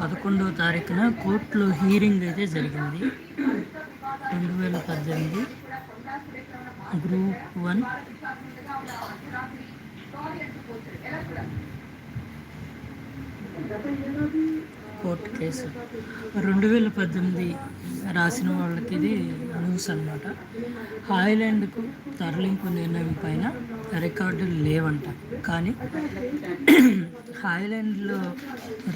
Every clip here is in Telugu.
పదకొండవ తారీఖున కోర్టులో హీరింగ్ అయితే జరిగింది. రెండు వేల పద్దెనిమిది గ్రూప్ వన్. Court case. రెండు వేల పద్దెనిమిది రాసిన వాళ్ళకి ఇది న్యూస్ అనమాట హాయ్లాండ్కు తరలింపు నిర్ణయం పైన రికార్డులు లేవంట. కానీ హాయ్లాండ్లో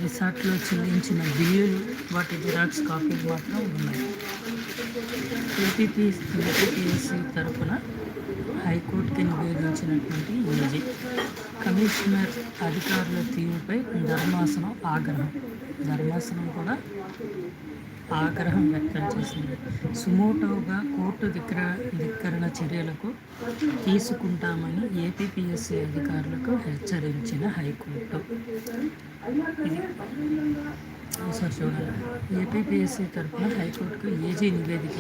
రిసార్ట్లో చెల్లించిన బిల్లులు వాటి జిరాక్స్ కాపీలు మాత్రం ఉన్నాయి. ఏపీపీ ఏపీపీఎస్సీ తరఫున హైకోర్టుకి నివేదించినటువంటి ఏజీ కమిషనర్ అధికారుల తీరుపై ధర్మాసనం ఆగ్రహం. ధర్మాసనం కూడా ఆగ్రహం వ్యక్తం చేసింది. సుమోటోగా కోర్టు ధిక్కర ధిక్కరణ చర్యలకు తీసుకుంటామని ఏపీపీఎస్సీ అధికారులకు హెచ్చరించిన హైకోర్టు. ఇది ఒకసారి చూడాలి. ఏపీపీఎస్సీ తరఫున హైకోర్టుకు ఏజీ నివేదిక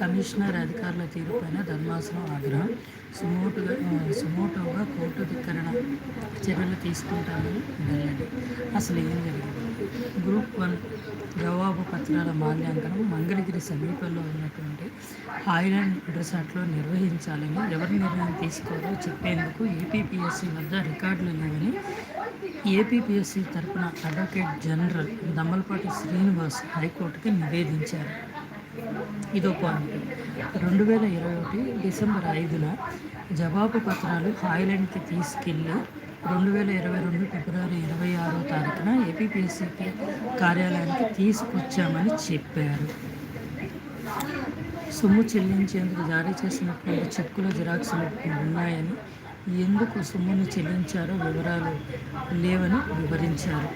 కమిషనర్ అధికారుల తీరుపైన ధర్మాసనం ఆగ్రహం. సుమోటుగా సుమోటోగా కోర్టు ధిక్కరణ చర్యలు తీసుకుంటామని వెళ్ళండి అసలు ఏం జరిగింది? గ్రూప్ వన్ జవాబు పత్రాల మాల్యాంకనం మంగళగిరి సమీపంలో ఉన్నటువంటి హాయిలాండ్ రిసార్ట్లో నిర్వహించాలని ఎవరి నిర్ణయం తీసుకోవాలో చెప్పేందుకు ఏపీపీఎస్సీ వద్ద రికార్డులు లేవని ఏపీపీఎస్సీ తరపున అడ్వకేట్ జనరల్ దమ్మలపాటి శ్రీనివాస్ హైకోర్టుకి నివేదించారు. ఇదో పాయింట్. రెండు వేల ఇరవై ఒకటి డిసెంబర్ ఐదున జవాబు పత్రాలు హాయిలాండ్కి తీసుకెళ్ళి రెండు వేల ఇరవై రెండు ఫిబ్రవరి ఇరవై ఆరో తారీఖున ఏపీపీఎస్సీకి కార్యాలయానికి తీసుకొచ్చామని చెప్పారు. సొమ్ము చెల్లించేందుకు జారీ చేసినటువంటి చెక్కుల జిరాక్సులు ఉన్నాయని ఎందుకు సొమ్మును చెల్లించారో వివరాలు లేవని వివరించారు.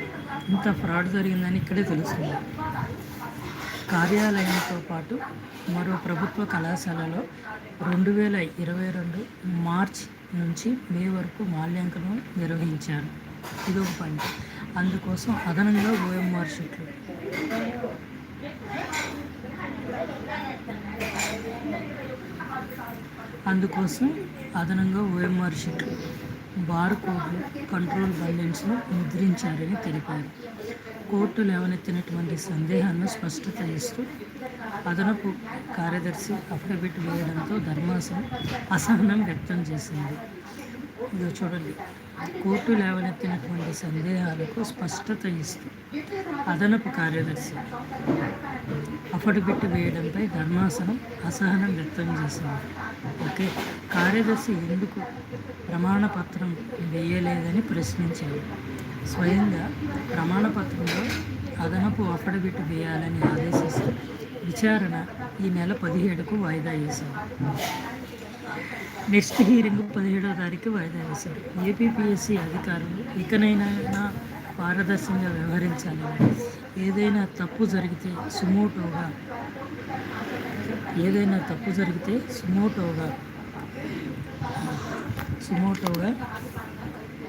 ఇంత ఫ్రాడ్ జరిగిందని ఇక్కడే తెలుస్తుంది. కార్యాలయంతో పాటు మరో ప్రభుత్వ కళాశాలలో రెండు వేల ఇరవై రెండు మార్చ్ నుంచి మే వరకు మాల్యాంకనం నిర్వహించారు. ఇదొక పని అందుకోసం అదనంగా ఓఎంఆర్ షీట్లు. అందుకోసం అదనంగా ఓఎంఆర్ షీట్లు. బార్ కోడ్లు కంట్రోల్ బండెన్స్ను ముద్రించారని తెలిపారు. కోర్టు లేవనెత్తినటువంటి సందేహాలను స్పష్టత ఇస్తూ అదనపు కార్యదర్శి అఫిడవిట్ వేయడంతో ధర్మాసనం అసహనం వ్యక్తం చేసింది. ఇది చూడండి. కోర్టు లేవనెత్తినటువంటి సందేహాలకు స్పష్టత ఇస్తూ అదనపు కార్యదర్శి అఫడబిట్ వేయడంపై ధర్మాసనం అసహనం వ్యక్తం చేసింది. ఓకే. కార్యదర్శి ఎందుకు ప్రమాణపత్రం వేయలేదని ప్రశ్నించారు. స్వయంగా ప్రమాణపత్రంలో అదనపు అఫడవిట్ వేయాలని ఆదేశిస్తూ విచారణ ఈ నెల పదిహేడుకు వాయిదా వేశారు. నెక్స్ట్ హీరింగ్ పదిహేడవ తారీఖు వాయిదా వేశారు. ఏపీపీఎస్సీ అధికారులు ఇకనైనా పారదర్శకంగా వ్యవహరించాలని ఏదైనా తప్పు జరిగితే సుమోటోగా ఏదైనా తప్పు జరిగితే సుమోటోగా సుమోటోగా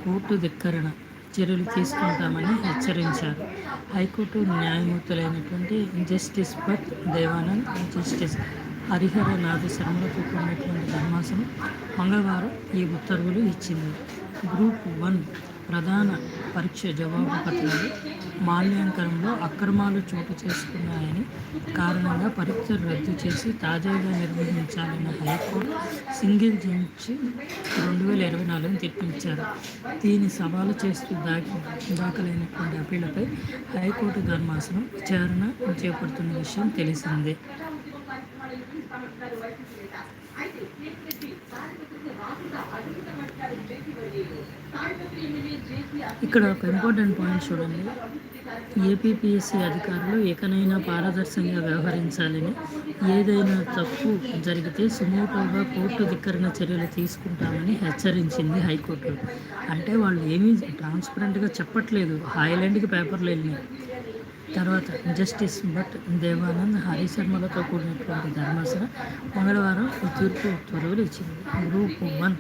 కోర్టు ధిక్కరణ చర్యలు తీసుకుంటామని హెచ్చరించారు. హైకోర్టు న్యాయమూర్తులైనటువంటి జస్టిస్ భట్ దేవానంద్ జస్టిస్ హరిహరనాథ శర్మలతో కూడినటువంటి ధర్మాసనం మంగళవారం ఈ ఉత్తర్వులు ఇచ్చింది. గ్రూప్ వన్ ప్రధాన పరీక్ష జవాబు పత్రాలు మాల్యాంకనంలో అక్రమాలు చోటు చేసుకున్నాయని కారణంగా పరీక్షలు రద్దు చేసి తాజాగా నిర్వహించాలన్న హైకోర్టు సింగిల్ బెంచ్ రెండు వేల ఇరవై నాలుగుని తెప్పించారు దీన్ని సవాలు చేస్తూ దాఖ దాఖలైనటువంటి అప్పీళ్ళపై హైకోర్టు ధర్మాసనం విచారణ చేపడుతున్న విషయం తెలిసిందే. ఇక్కడ ఒక ఇంపార్టెంట్ పాయింట్ చూడండి. ఏపీపీఎస్సీ అధికారులు ఏకనైనా పారదర్శకంగా వ్యవహరించాలని ఏదైనా తప్పు జరిగితే సుమోటోగా కోర్టు ధిక్కరణ చర్యలు తీసుకుంటామని హెచ్చరించింది హైకోర్టు. అంటే వాళ్ళు ఏమీ ట్రాన్స్పరెంట్గా చెప్పట్లేదు. హాయిలాండ్కి పేపర్లు వెళ్ళినాయి. తర్వాత జస్టిస్ భట్ దేవానంద్ హరిశర్మలతో కూడినటువంటి ధర్మాసన మంగళవారం తీర్పు ఉత్తర్వులు ఇచ్చింది. గ్రూప్ వన్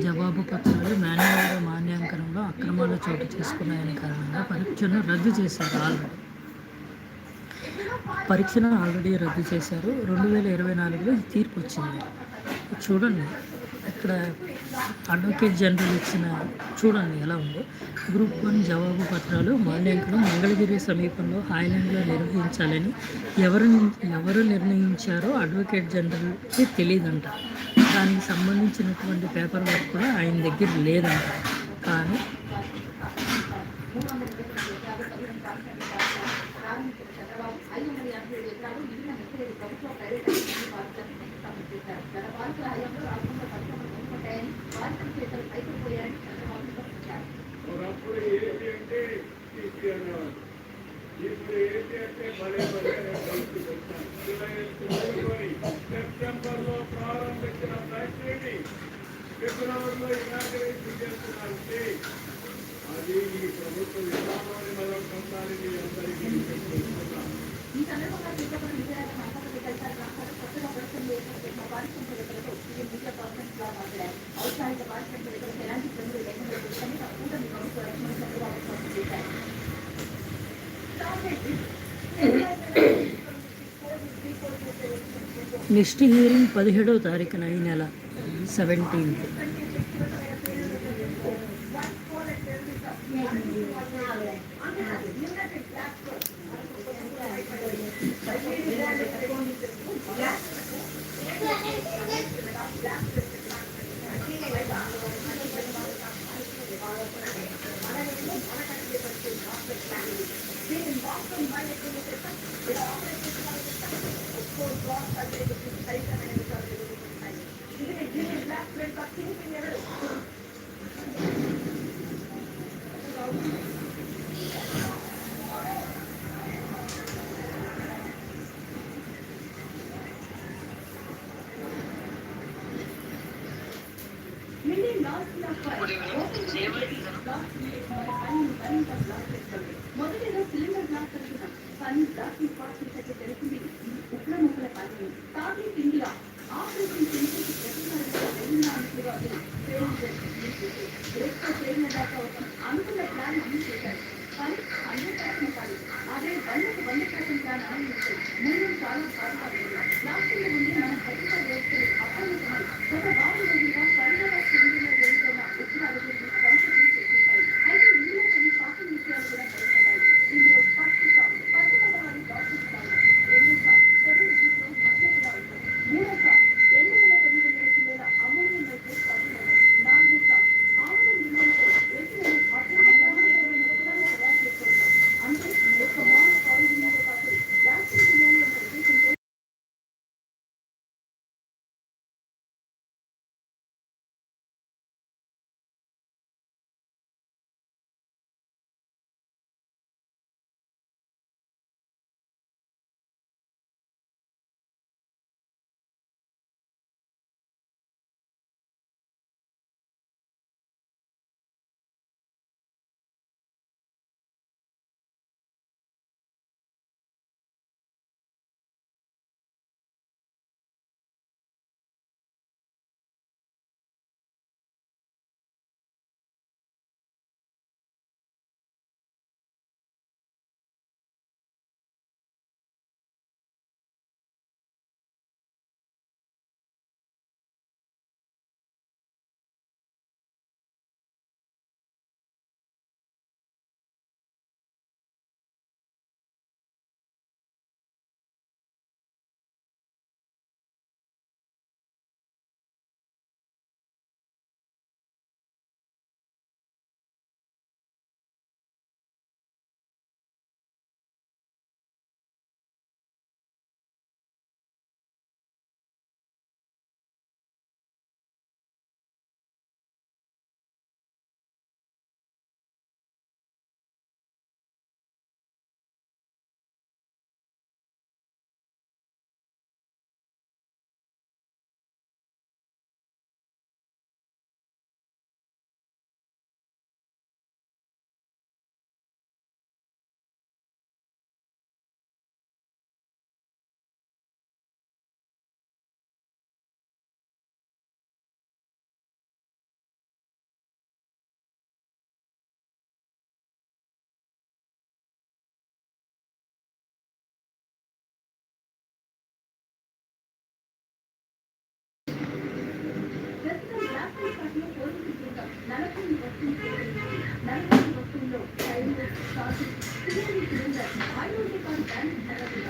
జవాబు పత్రాలు మాన్యువల్గా మాన్యాంకనంలో అక్రమాలు చోటు చేసుకున్నాయని కారణంగా పరీక్షను రద్దు చేశారు ఆల్రెడీ. పరీక్షను ఆల్రెడీ రద్దు చేశారు. రెండు వేల ఇరవై నాలుగులో తీర్పు వచ్చింది. చూడండి. ఇక్కడ అడ్వకేట్ జనరల్ ఇచ్చిన చూడండి ఎలా ఉందో. గ్రూప్ వన్ జవాబు పత్రాలు మాల్యాంకనం మంగళగిరి సమీపంలో హాయ్లాండ్లో నిర్వహించాలని ఎవరు ఎవరు నిర్ణయించారో అడ్వకేట్ జనరల్కి తెలియదంట దానికి సంబంధించినటువంటి పేపర్ వర్క్ కూడా ఆయన దగ్గర లేదంట. కానీ ఒకప్పుడు ఫిబ్రవరిలో ఇనాగ్రేషన్ చేస్తున్నారంటే అది ఈ ప్రభుత్వ విధానాన్ని మనం పొందాలి మీ అందరికీ చెప్తున్నాం నెక్స్ట్ హియరింగ్ పదిహేడవ తారీఖున ఈ నెల సెవెంటీన్త్ మొదటిగా సిలిండర్ గ్లాస్ తరపున కానీ ప్లాస్టిక్ Thank you. Gracias.